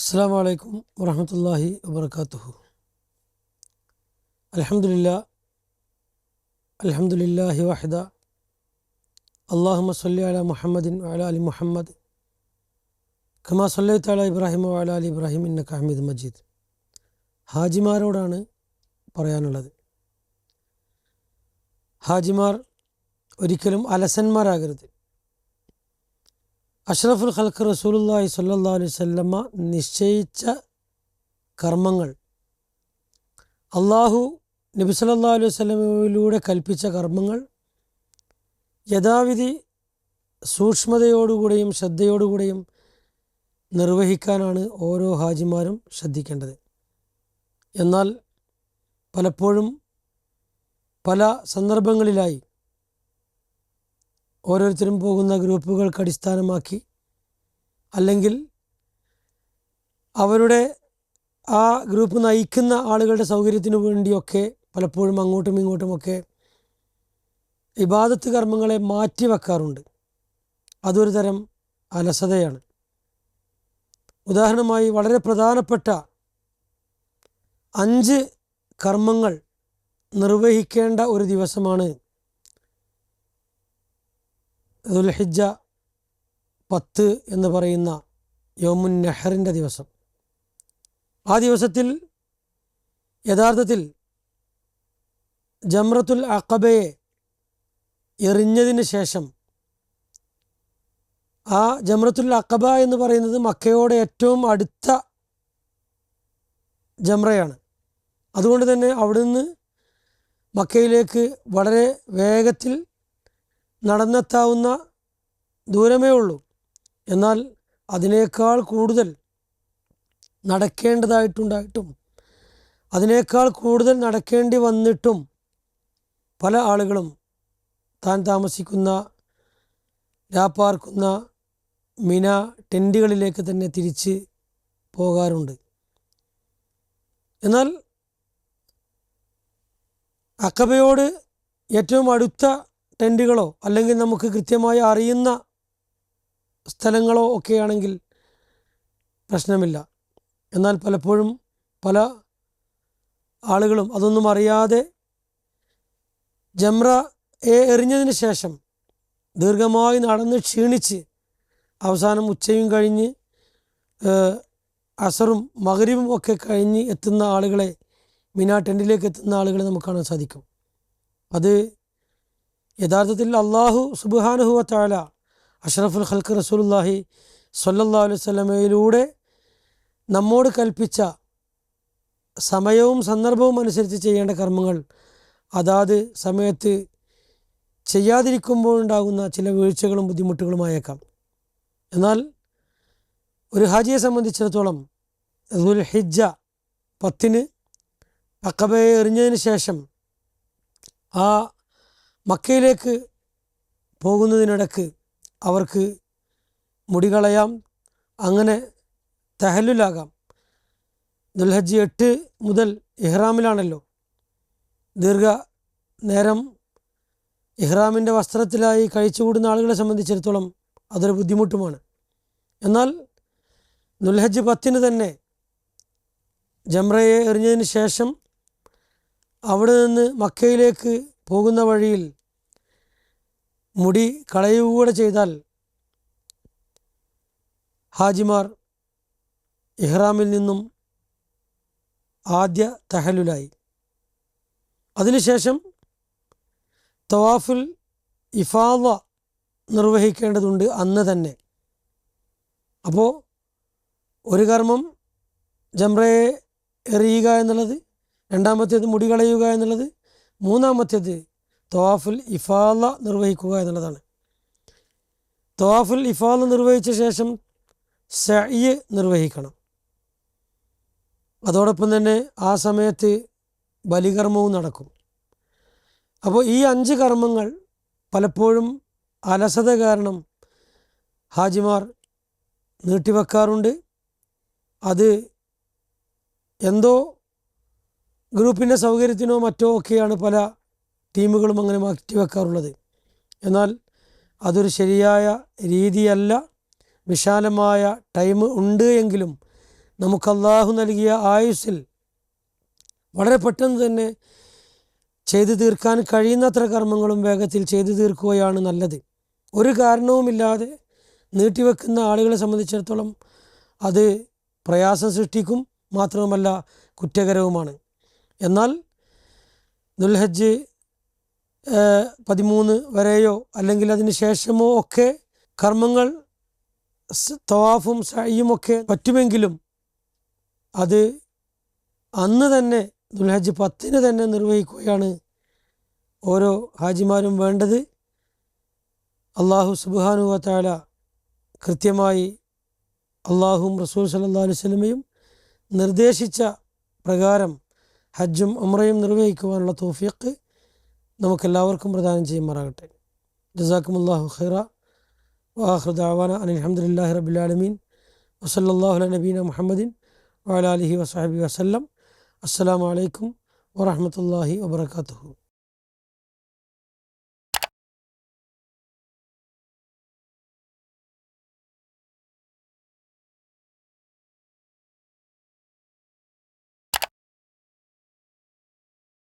അസ്സാം വലൈക്കും വറഹമത്തല്ലാഹി വബർക്കാത്തുഹു അലഹമുല്ല അലഹമുല്ലാഹി വാഹിദ. അള്ളാഹുമ സല്ലി അല മുഹമ്മദിൻ വഅല അലി മുഹമ്മദ്. ഖമാ സല്ലി ഇബ്രാഹിം അല അലി ഇബ്രാഹിം ഇന്ന ഹമീദ് മജീദ്. ഹാജിമാരോടാണ് പറയാനുള്ളത്. ഹാജിമാർ ഒരിക്കലും അലസന്മാരാകരുത്. അഷ്റഫുൽ ഖൽക്ക് റസൂലുല്ലാഹി സ്വല്ലല്ലാഹു അലൈഹി വസല്ലമ നിശ്ചയിച്ച കർമ്മങ്ങൾ. അള്ളാഹു നബി സ്വല്ലല്ലാഹു അലൈഹി വസല്ലമയിലൂടെ കൽപ്പിച്ച കർമ്മങ്ങൾ. യഥാവിധി സൂക്ഷ്മതയോടുകൂടെയും ശ്രദ്ധയോടുകൂടെയും നിർവഹിക്കാനാണ് ഓരോ ഹാജിമാരും ശ്രദ്ധിക്കേണ്ടത്. എന്നാൽ പലപ്പോഴും പല സന്ദർഭങ്ങളിലായി ഓരോരുത്തരും പോകുന്ന ഗ്രൂപ്പുകൾക്ക് അടിസ്ഥാനമാക്കി അല്ലെങ്കിൽ അവരുടെ ആ ഗ്രൂപ്പ് നയിക്കുന്ന ആളുകളുടെ സൗകര്യത്തിനു വേണ്ടിയൊക്കെ പലപ്പോഴും അങ്ങോട്ടും ഇങ്ങോട്ടുമൊക്കെ ഇബാദത്ത് കർമ്മങ്ങളെ മാറ്റി വെക്കാറുണ്ട്. അതൊരു തരം അലസതയാണ്. ഉദാഹരണമായി വളരെ പ്രധാനപ്പെട്ട അഞ്ച് കർമ്മങ്ങൾ നിർവഹിക്കേണ്ട ഒരു ദിവസമാണ് ദുൽഹിജ പത്ത് എന്ന് പറയുന്ന യോമുൻ നെഹറിന്റെ ദിവസം. ആ ദിവസത്തിൽ യഥാർത്ഥത്തിൽ ജമ്രത്തുൽ അക്കബയെ എറിഞ്ഞതിന് ശേഷം ആ ജമ്രത്തുൽ അക്കബ എന്ന് പറയുന്നത് മക്കയോടെ ഏറ്റവും അടുത്ത ജമ്രയാണ് അതുകൊണ്ട് തന്നെ അവിടുന്ന് മക്കയിലേക്ക് വളരെ വേഗത്തിൽ നടന്നെത്താവുന്ന ദൂരമേ ഉള്ളൂ. എന്നാൽ അതിനേക്കാൾ കൂടുതൽ നടക്കേണ്ടതായിട്ടുണ്ടായിട്ടും അതിനേക്കാൾ കൂടുതൽ നടക്കേണ്ടി വന്നിട്ടും പല ആളുകളും താൻ താമസിക്കുന്ന രാപ്പാർക്കുന്ന മിന ടെന്റുകളിലേക്ക് തന്നെ തിരിച്ച് പോകാറുണ്ട്. എന്നാൽ അക്കബയോട് ഏറ്റവും അടുത്ത ടെന്റുകളോ അല്ലെങ്കിൽ നമുക്ക് കൃത്യമായി അറിയുന്ന സ്ഥലങ്ങളോ ഒക്കെയാണെങ്കിൽ പ്രശ്നമില്ല. എന്നാൽ പലപ്പോഴും പല ആളുകളും അതൊന്നും അറിയാതെ ജംറ എറിഞ്ഞതിന് ശേഷം ദീർഘമായി നടന്ന് ക്ഷീണിച്ച് അവസാനം ഉച്ചയും കഴിഞ്ഞ് അസറും മകരവും ഒക്കെ കഴിഞ്ഞ് എത്തുന്ന ആളുകളെ മിനാ ടെന്റിലേക്ക് എത്തുന്ന ആളുകളെ നമുക്ക് കാണാൻ സാധിക്കും. അത് യഥാർത്ഥത്തിൽ അള്ളാഹു സുബുഹാനുഹുവ താല അഷ്റഫുൽ ഖൽക്ക് റസൂലുല്ലാഹി സൊല്ലാ അലൈഹി സ്വലമയിലൂടെ നമ്മോട് കൽപ്പിച്ച സമയവും സന്ദർഭവും അനുസരിച്ച് ചെയ്യേണ്ട കർമ്മങ്ങൾ. അതാത് സമയത്ത് ചെയ്യാതിരിക്കുമ്പോൾ ഉണ്ടാകുന്ന ചില വീഴ്ചകളും ബുദ്ധിമുട്ടുകളുമായേക്കാം. എന്നാൽ ഒരു ഹാജിയെ സംബന്ധിച്ചിടത്തോളം ദുൽ ഹിജ്ജ പത്തിന് അക്കബയെ എറിഞ്ഞതിന് ശേഷം ആ മക്കയിലേക്ക് പോകുന്നതിനിടക്ക് അവർക്ക് മുടി കളയാം അങ്ങനെ തെഹലുലാകാം ദുൽഹജ്ജ് എട്ട് മുതൽ ഇഹ്റാമിലാണല്ലോ. ദീർഘ നേരം ഇഹ്റാമിന്റെ വസ്ത്രത്തിലായി കഴിച്ചുകൂടുന്ന ആളുകളെ സംബന്ധിച്ചിടത്തോളം അതൊരു ബുദ്ധിമുട്ടുമാണ്. എന്നാൽ ദുൽഹജ്ജ് പത്തിന് തന്നെ ജംറയെ എറിഞ്ഞതിന് ശേഷം അവിടെ നിന്ന് മക്കയിലേക്ക് പോകുന്ന വഴിയിൽ മുടി കളയുകൂടെ ചെയ്താൽ ഹാജിമാർ ഇഹ്റാമിൽ നിന്നും ആദ്യ തഹലുലായി അതിനുശേഷം തവാഫുൽ ഇഫാദ നിർവഹിക്കേണ്ടതുണ്ട് അന്ന് തന്നെ. അപ്പോൾ ഒരു കർമ്മം ജംറയെ എറിയുക എന്നുള്ളത് രണ്ടാമത്തേത് മുടി കളയുക എന്നുള്ളത് മൂന്നാമത്തേത് തവാഫുൽ ഇഫാല നിർവഹിക്കുക എന്നുള്ളതാണ്. തവാഫുൽ ഇഫാല നിർവഹിച്ച ശേഷം സയ്യ് നിർവഹിക്കണം. അതോടൊപ്പം തന്നെ ആ സമയത്ത് ബലികർമ്മവും നടക്കും. അപ്പോൾ ഈ അഞ്ച് കർമ്മങ്ങൾ പലപ്പോഴും അലസത കാരണം ഹാജിമാർ നീട്ടിവെക്കാറുണ്ട്. അത് എന്തോ ഗ്രൂപ്പിന്റെ സൗകര്യത്തിനോ മറ്റോ ഒക്കെയാണ് പല ടീമുകളും അങ്ങനെ മാറ്റി വെക്കാറുള്ളത് എന്നാൽ അതൊരു ശരിയായ രീതിയല്ല. വിശാലമായ ടൈം ഉണ്ട് എങ്കിലും നമുക്ക് അള്ളാഹു നൽകിയ ആയുസ്സിൽ വളരെ പെട്ടെന്ന് തന്നെ ചെയ്തു തീർക്കാൻ കഴിയുന്നത്ര കർമ്മങ്ങളും വേഗത്തിൽ ചെയ്തു തീർക്കുകയാണ് നല്ലത്. ഒരു കാരണവുമില്ലാതെ നീട്ടിവെക്കുന്ന ആളുകളെ സംബന്ധിച്ചിടത്തോളം അത് പ്രയാസം സൃഷ്ടിക്കും മാത്രവുമല്ല കുറ്റകരവുമാണ്. എന്നാൽ ദുൽഹജ്ജ് പതിമൂന്ന് വരെയോ അല്ലെങ്കിൽ അതിന് ശേഷമോ ഒക്കെ കർമ്മങ്ങൾ തവാഫും സയ്യുമൊക്കെ പറ്റുമെങ്കിലും അത് അന്ന് തന്നെ ദുൽഹജ് പത്തിന് തന്നെ നിർവഹിക്കുകയാണ് ഓരോ ഹാജിമാരും വേണ്ടത്. അള്ളാഹു സുബാനുവത്താല കൃത്യമായി അള്ളാഹും റസൂൽ സല്ലാ അലൈഹി സ്വലമയും നിർദ്ദേശിച്ച പ്രകാരം ഹജ്ജും ഉമ്രയും നിർവഹിക്കുവാനുള്ള തോഫിയക്ക് നമുക്കെല്ലാവർക്കും പ്രദാനം ചെയ്യുമാറാകട്ടെ ജസാക്കുമുല്ലാഹു ഖൈറ വാഹൃദാവാന അലഹമുല്ലാഹി റബുലാലമീൻ വസല്ലാഹു നബീന മുഹമ്മദിൻ വാലാലിഹി വസാഹബി വസ്ലം അസ്സാം വലൈക്കും വാഹമത്തല്ലാഹി വാബർക്കാത്തു